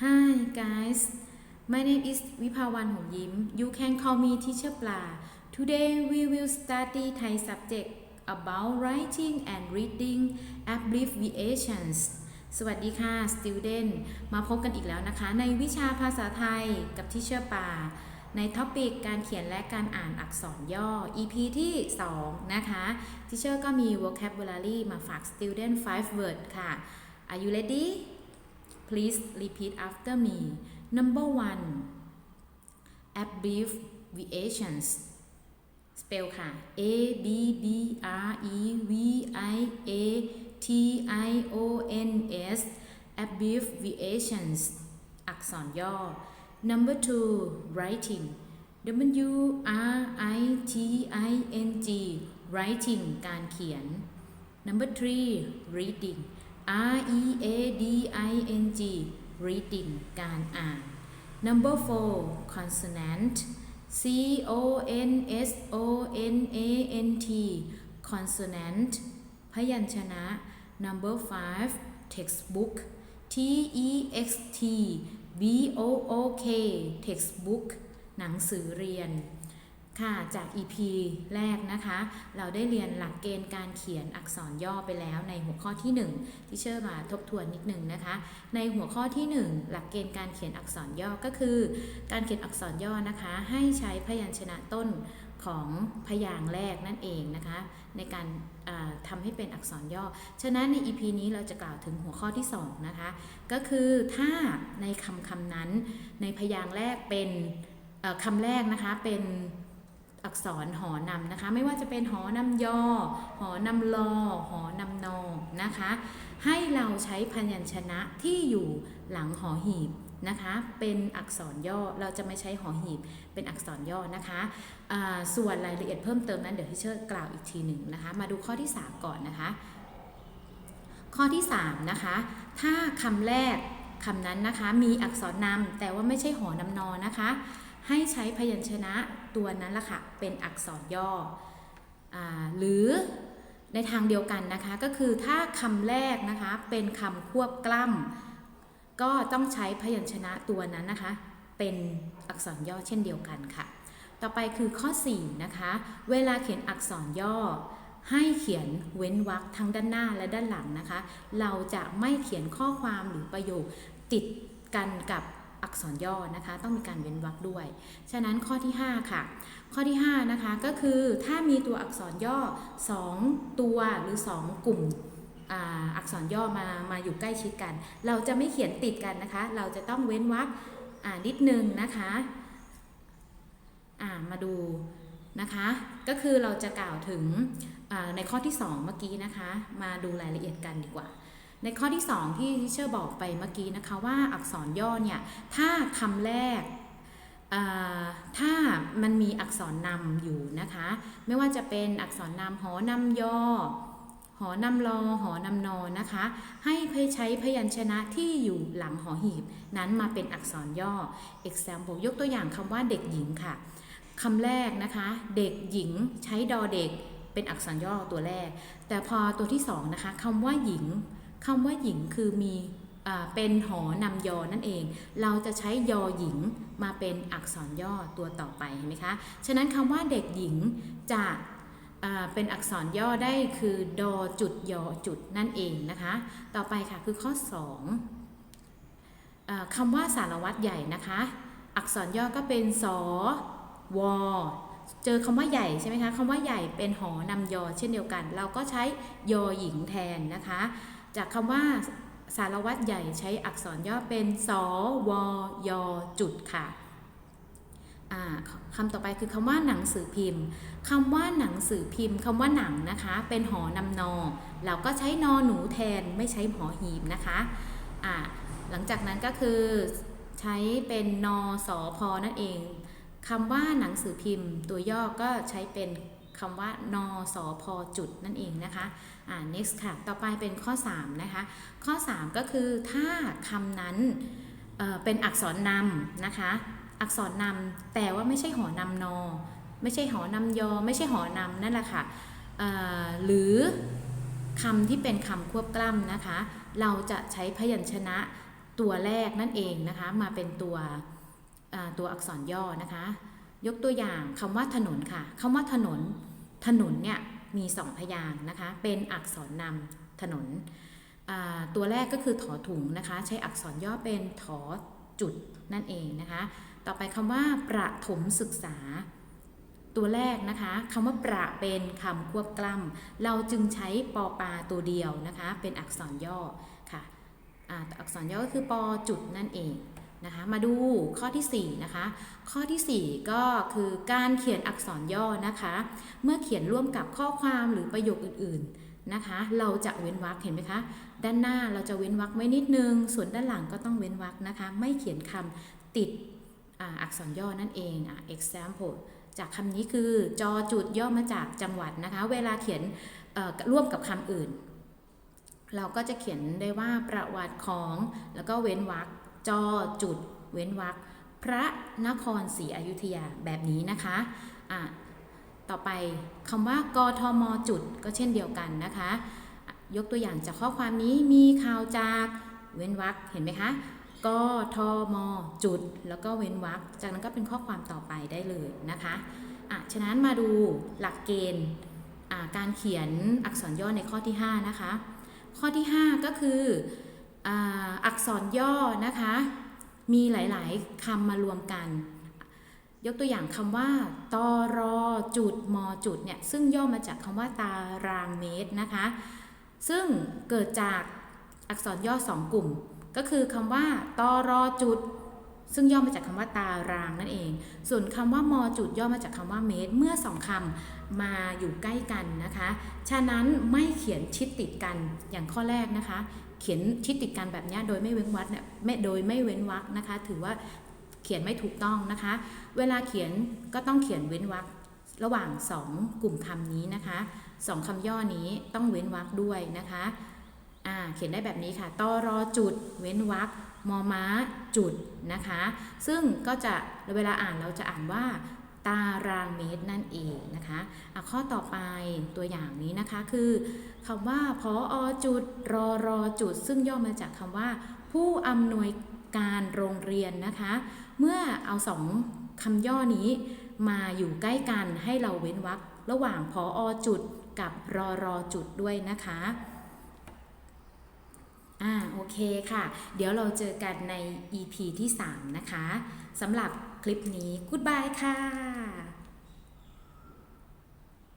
Hi guys my name is Vipawan Hong Yim you can call me teacher Pla today we will study Thai subject about writing and reading abbreviations สวัสดีค่ะ student มาพบกันอีกแล้วนะคะ ในวิชาภาษาไทยกับทิเชอร์ปลาในท็อปิกการเขียนและการอ่านอักษรย่อ EP ที่ 2 นะคะทิเชอร์ก็มี vocabulary มาฝาก student 5 word ค่ะ Are you ready Please repeat after me Number one abbreviations spell ค่ะ A B B R E V I A T I O N S abbreviations อักษรย่อ Number two writing W R I T I N G writing การเขียน Number three reading R E A D I N G reading การอ่าน Number four consonant C O N S O N A N T consonant พยัญชนะ Number five textbook T E X T B O O K textbook หนังสือเรียน ค่ะจาก EP แรกนะคะ เราได้เรียนหลักเกณฑ์การเขียนอักษรย่อไปแล้วในหัวข้อที่1ที่เชื่อมาทบทวนนิดหนึ่งนะคะ ในหัวข้อที่ 1 หลักเกณฑ์การเขียนอักษรย่อก็คือ การเขียนอักษรย่อนะคะ ให้ใช้พยัญชนะต้นของพยางค์แรกนั่นเองนะคะ ในการทำให้เป็นอักษรย่อ ฉะนั้นใน EP นี้เราจะกล่าวถึงหัวข้อที่2นะคะก็คือถ้าในคำคำนั้นในพยางค์แรกเป็นคำแรกนะคะเป็น อักษรหอนำนะคะ ไม่ว่าจะเป็นหอนำยอ หอนำลอ หอนำนอนะคะ ให้เราใช้พยัญชนะที่อยู่หลังหอหีบนะคะ เป็นอักษรย่อเราจะไม่ใช้หอหีบ เป็นอักษรย่อนะคะส่วนรายละเอียดเพิ่มเติมนั้นเดี๋ยวที่เชิญกล่าวอีกทีหนึ่งนะคะ มาดูข้อที่ 3 ก่อนนะคะ ข้อที่3นะคะ ถ้าคำแรกคำนั้นนะคะมีอักษรนำแต่ว่าไม่ใช่หอนำนอนะคะ ให้ใช้พยัญชนะตัวนั้นละค่ะเป็นอักษรย่ออหรือในทางเดียวกันนะคะ ก็คือถ้าคำแรกนะคะเป็นคำควบกล้ำก็ต้องใช้พยัญชนะตัวนั้นนะคะ เป็นอักษรย่อเช่นเดียวกันค่ะ ต่อไปคือข้อ4นะคะ เวลาเขียนอักษรย่อ ให้เขียนเว้นวรรคทั้งด้านหน้าและด้านหลังนะคะ เราจะไม่เขียนข้อความหรือประโยคติดกันกับ อักษรย่อนะคะ ต้องมีการเว้นวรรคด้วย ฉะนั้นข้อที่ 5 ค่ะ ข้อที่ 5 นะคะ ก็คือถ้ามีตัวอักษรย่อ 2 ตัวหรือ 2 กลุ่มอักษรย่อมามาอยู่ใกล้ชิดกัน เราจะไม่เขียนติดกันนะคะ เราจะต้องเว้นวรรคอ่านิดนึงนะคะมาดูนะคะ ก็คือเราจะกล่าวถึงในข้อที่ 2 เมื่อกี้นะคะ มาดูรายละเอียดกันดีกว่า ในข้อที่ 2 ที่ที่เชอร์บอกไปเมื่อกี้นะคะว่าอักษรย่อเนี่ยถ้าคำแรกถ้ามันมีอักษรนำอยู่นะคะ ไม่ว่าจะเป็นอักษรนำหอนำยอหอนำลอหอนำนอนะคะ ให้ใช้พยัญชนะที่อยู่หลังหอหีบ นั้นมาเป็นอักษรย่อ example ยกตัวอย่างคำว่าเด็กหญิงค่ะคำแรกนะคะ เด็กหญิงใช้ดอเด็กเป็นอักษรย่อตัวแรก แต่พอตัวที่สองนะคะคำว่าหญิง คำว่าหญิงคือมีเป็นหอนำยอนั่นเอง เราจะใช้ยอหญิงมาเป็นอักษรย่อตัวต่อไปเห็นไหมคะ ฉะนั้นคำว่าเด็กหญิงจะเป็นอักษรย่อได้คือดอจุดยอจุดนั่นเองนะคะ ต่อไปค่ะคือข้อ2อ่าคำว่าสารวัตรใหญ่นะคะ อักษรย่อก็เป็นสอวอเจอคำว่าใหญ่ใช่ไหมคะคำว่าใหญ่เป็นหอนำยอเช่นเดียวกัน เราก็ใช้ยอหญิงแทนนะคะ จากคำว่าสารวัตรใหญ่ใช้อักษรย่อเป็น สว ย จุดค่ะคำต่อไปคือคำว่าหนังสือพิมพ์คำว่าหนังสือพิมพ์คำว่าหนังนะคะ เป็นหอนำนอ เราก็ใช้นอหนูแทนไม่ใช้หอหีบนะคะอ่าหลังจากนั้นก็คือใช้เป็นนอสอพอนั่นเองคำว่าหนังสือพิมพ์ ตัวย่อก็ใช้เป็น คำว่านอสอพอจุดนั่นเองนะคะอ่า next ค่ะ ต่อไปเป็นข้อ 3 นะคะ ข้อ 3 ก็คือถ้าคำนั้นเเป็นอักษรนำนะคะ อักษรนำแต่ว่าไม่ใช่หอนำนอ ไม่ใช่หอนำยอ ไม่ใช่หอนำนั่นแหละค่ะหรือคำที่เป็นคำควบกล้ำนะคะ เราจะใช้พยัญชนะตัวแรกนั่นเองนะคะ มาเป็นตัวอ่าตัวอักษรย่อนะคะ ยกตัวอย่างคำว่าถนนค่ะคำว่าถนน ถนนเนี่ยมีสองพยางนะคะ เป็นอักษรนำถนน ตัวแรกก็คือถอถุงนะคะ ใช้อักษรย่อเป็นถอจุดนั่นเองนะคะ ต่อไปคำว่า ประถมศึกษา ตัวแรกนะคะคำว่าประเป็นคำควบกล้ำเราจึงใช้ปอปาตัวเดียวนะคะ เป็นอักษรย่อค่ะอักษรย่อก็คือปอจุดนั่นเอง นะคะมาดูข้อที่4นะคะข้อทีสี่ 4 ก็คือการเขียนอักษรย่อนะคะ เมื่อเขียนร่วมกับข้อความหรือประโยคอื่นๆนะคะ เราจะเว้นวรรคเห็นไหมคะด้านหน้าเราจะเว้นวรรคไว้นิดนึง ส่วนด้านหลังก็ต้องเว้นวรรคนะคะ ไม่เขียนคำติดอ,อักษรย่อนั่นเองอะ example จากคำนี้คือจอจุดย่อมาจากจังหวัดนะคะ เวลาเขียนร่วมกับคำอื่น เราก็จะเขียนได้ว่าประวัติของแล้วก็เว้นวรรค จอจุดเว้นวรรคพระนครศรีอยุธยาแบบนี้นะคะอะต่อไปคำว่ากทมจุดก็เช่นเดียวกันนะคะ ยกตัวอย่างจากข้อความนี้มีข่าวจากเว้นวรรคเห็นไหมคะกทมจุดแล้วก็เว้นวรรคจากนั้นก็เป็นข้อความต่อไปได้เลยนะคะอะฉะนั้นมาดูหลักเกณฑ์การเขียนอักษรย่อในข้อที่ 5 นะคะ ข้อที่ 5 ก็คือ อักษรย่อนะคะ มีหลายๆคำมารวมกัน ยกตัวอย่างคำว่าตอรอจุดมอจุดเนี่ยซึ่งย่อมาจากคำว่าตารางเมตรนะคะ ซึ่งเกิดจากอักษรย่อสองกลุ่ม ก็คือคำว่าตอรอจุด ซึ่งย่อมาจากคำว่าตารางนั่นเอง ส่วนคำว่ามอจุดย่อมาจากคำว่าเมตร เมื่อสองคำมาอยู่ใกล้กันนะคะ ฉะนั้นไม่เขียนชิดติดกันอย่างข้อแรกนะคะ เขียนชิดติดกันแบบนี้โดยไม่เว้นวรรคเนี่ยไม่โดยไม่เว้นวรรคนะคะ ถือว่าเขียนไม่ถูกต้องนะคะ เวลาเขียนก็ต้องเขียนเว้นวรรคระหว่างสองกลุ่มคำนี้นะคะสองคำย่อนี้ต้องเว้นวรรคด้วยนะคะ เขียนได้แบบนี้ค่ะตอรอจุด เว้นวรรค มอม้าจุดนะคะ ซึ่งก็จะเวลาอ่านเราจะอ่านว่าตารางเมตรนั่นเองนะคะะข้อต่อไปตัวอย่างนี้นะคะคือคำว่าพออจุดรอรอจุด ซึ่งย่อมาจากคำว่า ผู้อำนวยการโรงเรียนนะคะ เมื่อเอาสองคำย่อนี้มาอยู่ใกล้กันให้เราเว้นวรรคระหว่างพออจุดกับรอรอจุดด้วยนะคะ อ่าโอเคค่ะ เดี๋ยวเราเจอกันใน EP ที่ 3 นะคะสำหรับคลิปนี้ Goodbye ค่ะ